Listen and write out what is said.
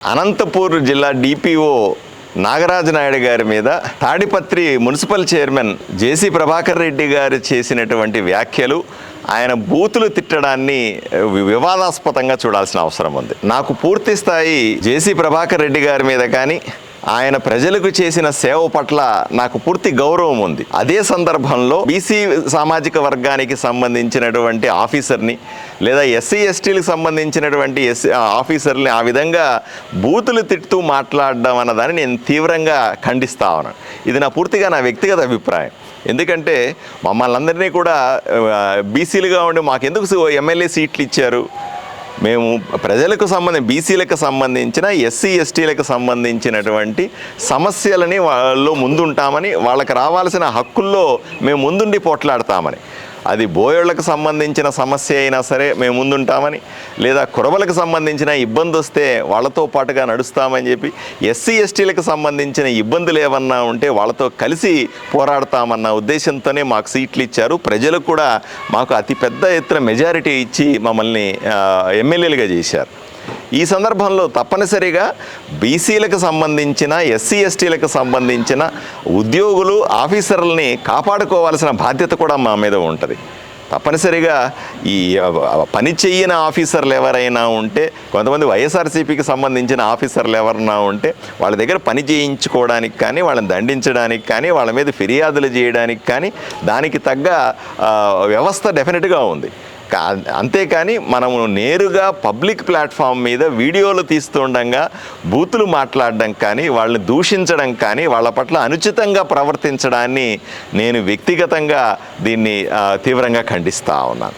అనంతపూర్ జిల్లా డిపిఓ నాగరాజు నాయుడు గారి మీద Tadipatri municipal chairman JC Prabhakar Reddy garu చేసినటువంటి వ్యాఖ్యలు ఆయన బూతులు తిట్టడాన్ని వివాదాస్పదంగా చూడాల్సిన అవసరం ఉంది. నాకు పూర్తి స్థాయి జేసీ ప్రభాకర్ రెడ్డి గారి మీద కానీ ఆయన ప్రజలకు చేసిన సేవ పట్ల నాకు పూర్తి గౌరవం ఉంది. అదే సందర్భంలో బీసీ సామాజిక వర్గానికి సంబంధించినటువంటి ఆఫీసర్ని లేదా ఎస్సీ ఎస్టీలకు సంబంధించినటువంటి ఎస్సీ ఆఫీసర్ని ఆ విధంగా బూతులు తిట్టుతూ మాట్లాడడం అన్నదాన్ని నేను తీవ్రంగా ఖండిస్తా ఉన్నాను. ఇది నా పూర్తిగా నా వ్యక్తిగత అభిప్రాయం. ఎందుకంటే మమ్మల్ని అందరినీ కూడా బీసీలుగా ఉండి మాకెందుకు ఎమ్మెల్యే సీట్లు ఇచ్చారు? మేము ప్రజలకు సంబంధించి బీసీలకు సంబంధించిన ఎస్సీ ఎస్టీలకు సంబంధించినటువంటి సమస్యలని వాళ్ళు ముందుంటామని వాళ్ళకి రావాల్సిన హక్కుల్లో మేము ముందుండి పోట్లాడతామని. అది బోయోళ్ళకు సంబంధించిన సమస్య అయినా సరే మేము ముందుంటామని లేదా కురవలకు సంబంధించిన ఇబ్బంది వస్తే వాళ్ళతో పాటుగా నడుస్తామని చెప్పి ఎస్సీ ఎస్టీలకు సంబంధించిన ఇబ్బందులు ఏమన్నా ఉంటే వాళ్ళతో కలిసి పోరాడతామన్న ఉద్దేశంతోనే మాకు సీట్లు ఇచ్చారు. ప్రజలు కూడా మాకు అతి పెద్ద ఎత్తున మెజారిటీ ఇచ్చి మమ్మల్ని ఎమ్మెల్యేలుగా చేశారు. ఈ సందర్భంలో తప్పనిసరిగా బీసీలకు సంబంధించిన ఎస్సీ ఎస్టీలకు సంబంధించిన ఉద్యోగులు ఆఫీసర్లని కాపాడుకోవాల్సిన బాధ్యత కూడా మా మీద ఉంటుంది. తప్పనిసరిగా ఈ పని చెయ్యని ఆఫీసర్లు ఎవరైనా ఉంటే కొంతమంది వైఎస్ఆర్సీపీకి సంబంధించిన ఆఫీసర్లు ఎవరైనా ఉంటే వాళ్ళ దగ్గర పని చేయించుకోవడానికి కానీ వాళ్ళని దండించడానికి కానీ వాళ్ళ మీద ఫిర్యాదులు చేయడానికి కానీ దానికి తగ్గ వ్యవస్థ డెఫినెట్గా ఉంది. అంతేకాని మనము నేరుగా పబ్లిక్ ప్లాట్ఫామ్ మీద వీడియోలు తీస్తుండగా బూతులు మాట్లాడడం కానీ వాళ్ళని దూషించడం కానీ వాళ్ళ పట్ల అనుచితంగా ప్రవర్తించడాన్ని నేను వ్యక్తిగతంగా దీన్ని తీవ్రంగా ఖండిస్తూ ఉన్నాను.